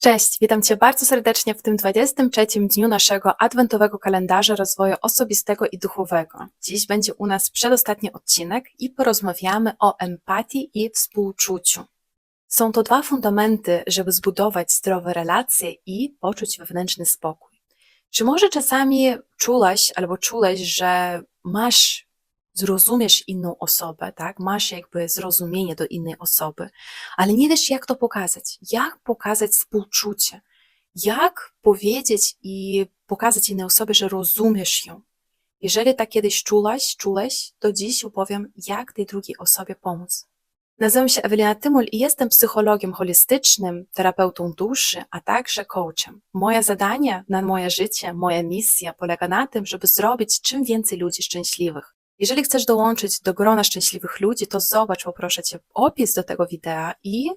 Cześć, witam Cię bardzo serdecznie w tym 23 dniu naszego adwentowego kalendarza rozwoju osobistego i duchowego. Dziś będzie u nas przedostatni odcinek i porozmawiamy o empatii i współczuciu. Są to dwa fundamenty, żeby zbudować zdrowe relacje i poczuć wewnętrzny spokój. Czy może czasami czułaś albo czułeś, że masz, zrozumiesz inną osobę, tak? Masz jakby zrozumienie do innej osoby, ale nie wiesz, jak to pokazać. Jak pokazać współczucie? Jak powiedzieć i pokazać innej osobie, że rozumiesz ją? Jeżeli tak kiedyś czułaś, czułeś, to dziś opowiem, jak tej drugiej osobie pomóc. Nazywam się Ewelina Tymul i jestem psychologiem holistycznym, terapeutą duszy, a także coachem. Moje zadanie na moje życie, moja misja polega na tym, żeby zrobić czym więcej ludzi szczęśliwych. Jeżeli chcesz dołączyć do grona szczęśliwych ludzi, to zobacz, poproszę Cię, opis do tego wideo i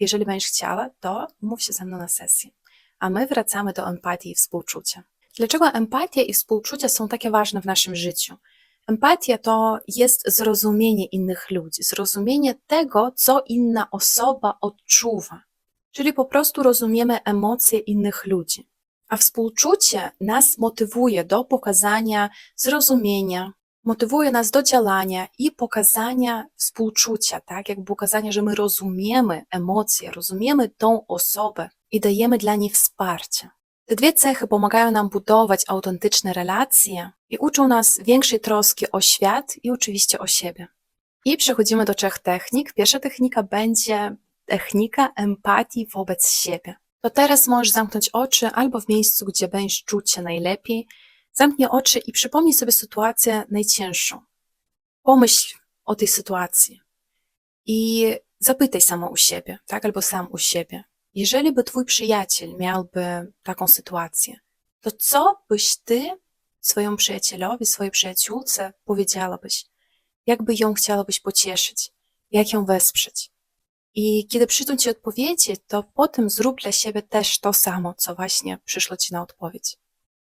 jeżeli będziesz chciała, to mów się ze mną na sesję. A my wracamy do empatii i współczucia. Dlaczego empatia i współczucie są takie ważne w naszym życiu? Empatia to jest zrozumienie innych ludzi, zrozumienie tego, co inna osoba odczuwa. Czyli po prostu rozumiemy emocje innych ludzi. A współczucie nas motywuje do pokazania zrozumienia, motywuje nas do działania i pokazania współczucia, tak? Jakby pokazania, że my rozumiemy emocje, rozumiemy tą osobę i dajemy dla niej wsparcie. Te dwie cechy pomagają nam budować autentyczne relacje i uczą nas większej troski o świat i oczywiście o siebie. I przechodzimy do trzech technik. Pierwsza technika będzie technika empatii wobec siebie. To teraz możesz zamknąć oczy albo w miejscu, gdzie będziesz czuć się najlepiej, Zamknij oczy i przypomnij sobie sytuację najcięższą. Pomyśl o tej sytuacji i zapytaj samo u siebie, tak, albo sam u siebie. Jeżeli by twój przyjaciel miałby taką sytuację, to co byś ty swojemu przyjacielowi, swojej przyjaciółce powiedziałabyś? Jak by ją chciałabyś pocieszyć? Jak ją wesprzeć? I kiedy przyjdą ci odpowiedzi, to potem zrób dla siebie też to samo, co właśnie przyszło ci na odpowiedź.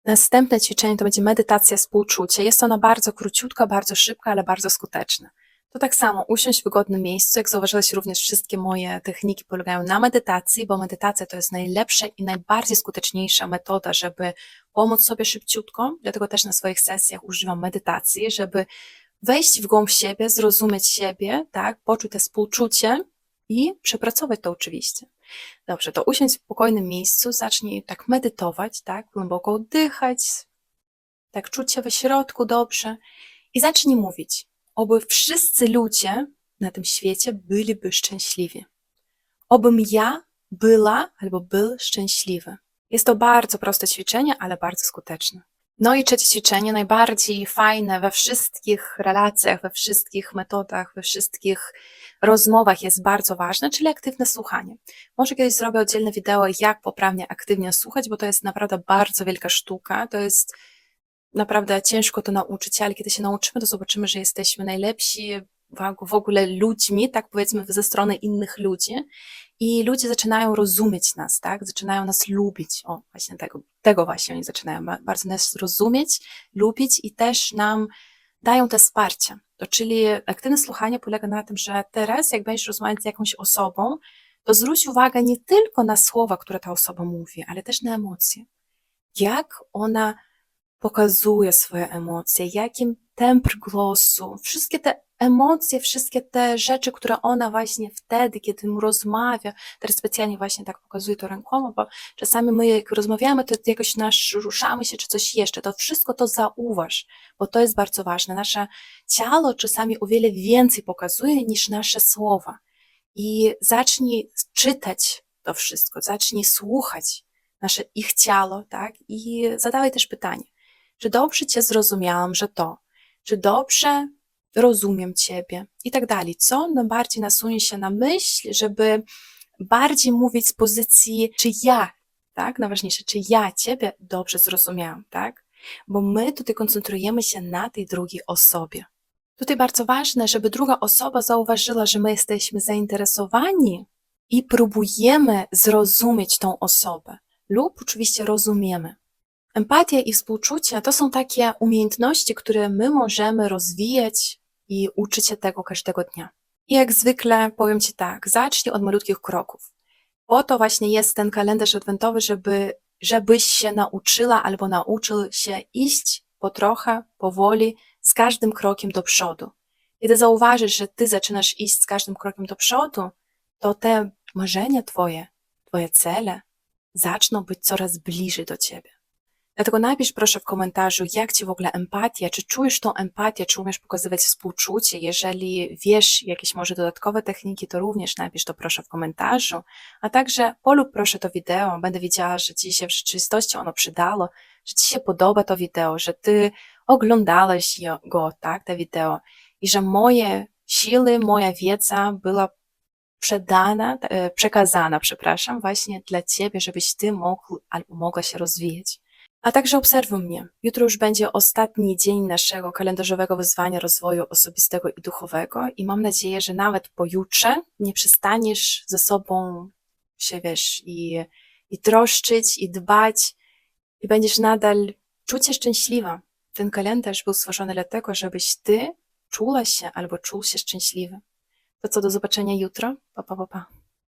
Następne ćwiczenie to będzie medytacja współczucia. Jest ona bardzo króciutka, bardzo szybka, ale bardzo skuteczna. To tak samo, usiąść w wygodnym miejscu. Jak zauważyłeś, również wszystkie moje techniki polegają na medytacji, bo medytacja to jest najlepsza i najbardziej skuteczniejsza metoda, żeby pomóc sobie szybciutko. Dlatego też na swoich sesjach używam medytacji, żeby wejść w głąb siebie, zrozumieć siebie, tak, poczuć te współczucie i przepracować to oczywiście. Dobrze, to usiądź w spokojnym miejscu, zacznij tak medytować, tak, głęboko oddychać, tak czuć się we środku dobrze i zacznij mówić, oby wszyscy ludzie na tym świecie byliby szczęśliwi. Obym ja była albo był szczęśliwy. Jest to bardzo proste ćwiczenie, ale bardzo skuteczne. No i trzecie ćwiczenie, najbardziej fajne we wszystkich relacjach, we wszystkich metodach, we wszystkich rozmowach jest bardzo ważne, czyli aktywne słuchanie. Może kiedyś zrobię oddzielne wideo, jak poprawnie aktywnie słuchać, bo to jest naprawdę bardzo wielka sztuka. To jest naprawdę ciężko to nauczyć, ale kiedy się nauczymy, to zobaczymy, że jesteśmy najlepsi w ogóle ludźmi, tak powiedzmy, ze strony innych ludzi i ludzie zaczynają rozumieć nas, tak? Zaczynają nas lubić. O, właśnie tego, tego właśnie oni zaczynają bardzo nas rozumieć, lubić i też nam dają te wsparcie. To czyli aktywne słuchanie polega na tym, że teraz, jak będziesz rozmawiać z jakąś osobą, to zwróć uwagę nie tylko na słowa, które ta osoba mówi, ale też na emocje. Jak ona pokazuje swoje emocje, jakim tempr głosu, wszystkie te emocje, wszystkie te rzeczy, które ona właśnie wtedy, kiedy mu rozmawia, teraz specjalnie właśnie tak pokazuje to rękoma, bo czasami my jak rozmawiamy, to jakoś nasz, ruszamy się czy coś jeszcze, to wszystko to zauważ, bo to jest bardzo ważne. Nasze ciało czasami o wiele więcej pokazuje niż nasze słowa. I zacznij czytać to wszystko, zacznij słuchać nasze ich ciało, tak? I zadawaj też pytanie, czy dobrze Cię zrozumiałam, że to, czy dobrze rozumiem Ciebie i tak dalej. Co najbardziej nasunie się na myśl, żeby bardziej mówić z pozycji, czy ja, tak, najważniejsze, czy ja Ciebie dobrze zrozumiałam, tak? Bo my tutaj koncentrujemy się na tej drugiej osobie. Tutaj bardzo ważne, żeby druga osoba zauważyła, że my jesteśmy zainteresowani i próbujemy zrozumieć tą osobę, lub oczywiście rozumiemy. Empatia i współczucie to są takie umiejętności, które my możemy rozwijać i uczyć się tego każdego dnia. I jak zwykle powiem Ci tak, zacznij od malutkich kroków. Po to właśnie jest ten kalendarz adwentowy, żeby, żebyś się nauczyła albo nauczył się iść po trochę, powoli, z każdym krokiem do przodu. Kiedy zauważysz, że ty zaczynasz iść z każdym krokiem do przodu, to te marzenia twoje, twoje cele zaczną być coraz bliżej do ciebie. Dlatego napisz proszę w komentarzu, jak ci w ogóle empatia, czy czujesz tą empatię, czy umiesz pokazywać współczucie. Jeżeli wiesz jakieś może dodatkowe techniki, to również napisz to proszę w komentarzu. A także polub proszę to wideo, będę wiedziała, że ci się w rzeczywistości ono przydało, że ci się podoba to wideo, że ty oglądałeś go, tak, to wideo i że moje siły, moja wiedza była przedana, e, przekazana, przepraszam, właśnie dla ciebie, żebyś ty mógł albo mogła się rozwijać. A także obserwuj mnie. Jutro już będzie ostatni dzień naszego kalendarzowego wyzwania rozwoju osobistego i duchowego i mam nadzieję, że nawet pojutrze nie przestaniesz ze sobą się, wiesz, i, i troszczyć, i dbać i będziesz nadal czuć się szczęśliwa. Ten kalendarz był stworzony dlatego, żebyś ty czula się albo czuł się szczęśliwy. To co, do zobaczenia jutro? Pa, pa, pa, pa.